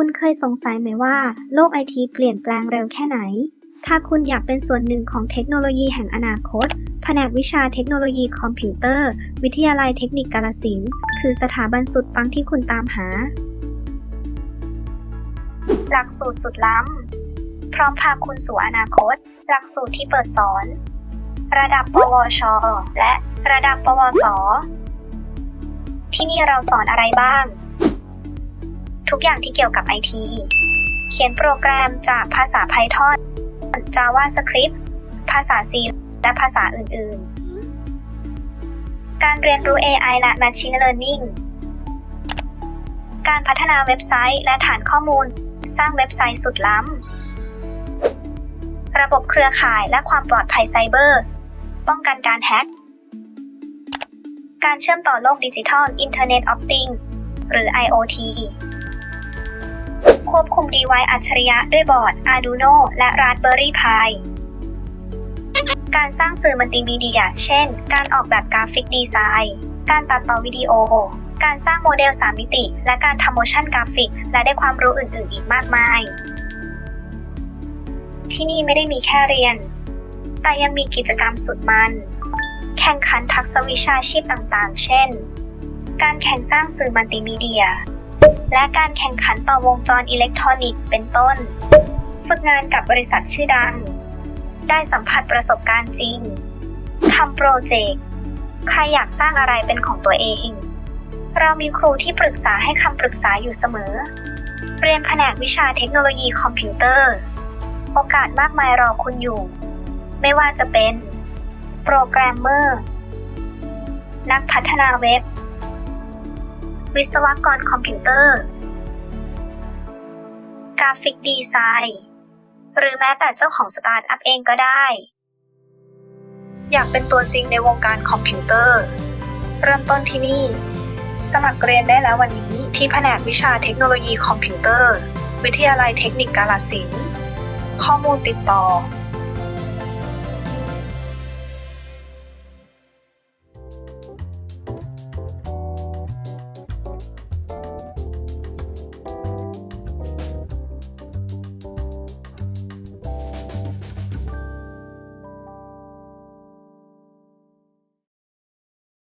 คุณเคยสงสัยไหมว่า โลกไอทีเปลี่ยนแปลงเร็วแค่ไหน ถ้าคุณอยากเป็นส่วนหนึ่งของเทคโนโลยีแห่งอนาคต แผนกวิชาเทคโนโลยีคอมพิวเตอร์ วิทยาลัยเทคนิคกาลสินธุ์คือสถาบันสุดปังที่คุณตามหา หลักสูตรสุดล้ำ พร้อมพาคุณสู่อนาคต หลักสูตรที่เปิดสอน ระดับปวช และระดับปวส ที่นี่เราสอนอะไรบ้าง ทุกอย่างที่เกี่ยวกับไอที เขียนโปรแกรมจากภาษา Python JavaScript ภาษา C และภาษาอื่น ๆ การเรียนรู้ AI และ Machine Learning การพัฒนาเว็บไซต์และฐานข้อมูล สร้างเว็บไซต์สุดล้ำ ระบบเครือข่ายและความปลอดภัยไซเบอร์ ป้องกันการแฮ็ก การเชื่อมต่อโลกดิจิทัล Internet of Things หรือ IoT ควบคุมดีไวอัจฉริยะด้วยบอร์ด Arduino และ Raspberry Pi การสร้างสื่อมัลติมีเดีย เช่น การออกแบบกราฟิกดีไซน์ การตัดต่อวิดีโอ การสร้างโมเดล 3 มิติ และการทำโมชั่นกราฟิก และได้ความรู้อื่น ๆ อีกมากมาย ที่นี่ไม่ได้มีแค่เรียน แต่ยังมีกิจกรรมสุดมัน แข่งขันทักษะวิชาชีพต่าง ๆ เช่น การแข่งสร้างสื่อมัลติมีเดีย และการแข่งขันต่อวงจรอิเล็กทรอนิกส์เป็นต้น ฝึกงานกับบริษัทชื่อดัง ได้สัมผัสประสบการณ์จริงทำโปรเจกต์ใครอยากสร้างอะไรเป็นของตัวเอง เรามีครูที่ปรึกษาให้คำปรึกษาอยู่เสมอ เรียนแผนกวิชาเทคโนโลยีคอมพิวเตอร์ โอกาสมากมายรอคุณอยู่ ไม่ว่าจะเป็น โปรแกรมเมอร์ นักพัฒนาเว็บ วิศวกรคอมพิวเตอร์ กราฟิกดีไซน์ หรือแม้แต่เจ้าของสตาร์ทอัพเองก็ได้ อยากเป็นตัวจริงในวงการคอมพิวเตอร์ เริ่มต้นที่นี่ สมัครเรียนได้แล้ววันนี้ที่แผนกวิชาเทคโนโลยีคอมพิวเตอร์ วิทยาลัยเทคนิคกาลสินธุ์ข้อมูลติดต่อ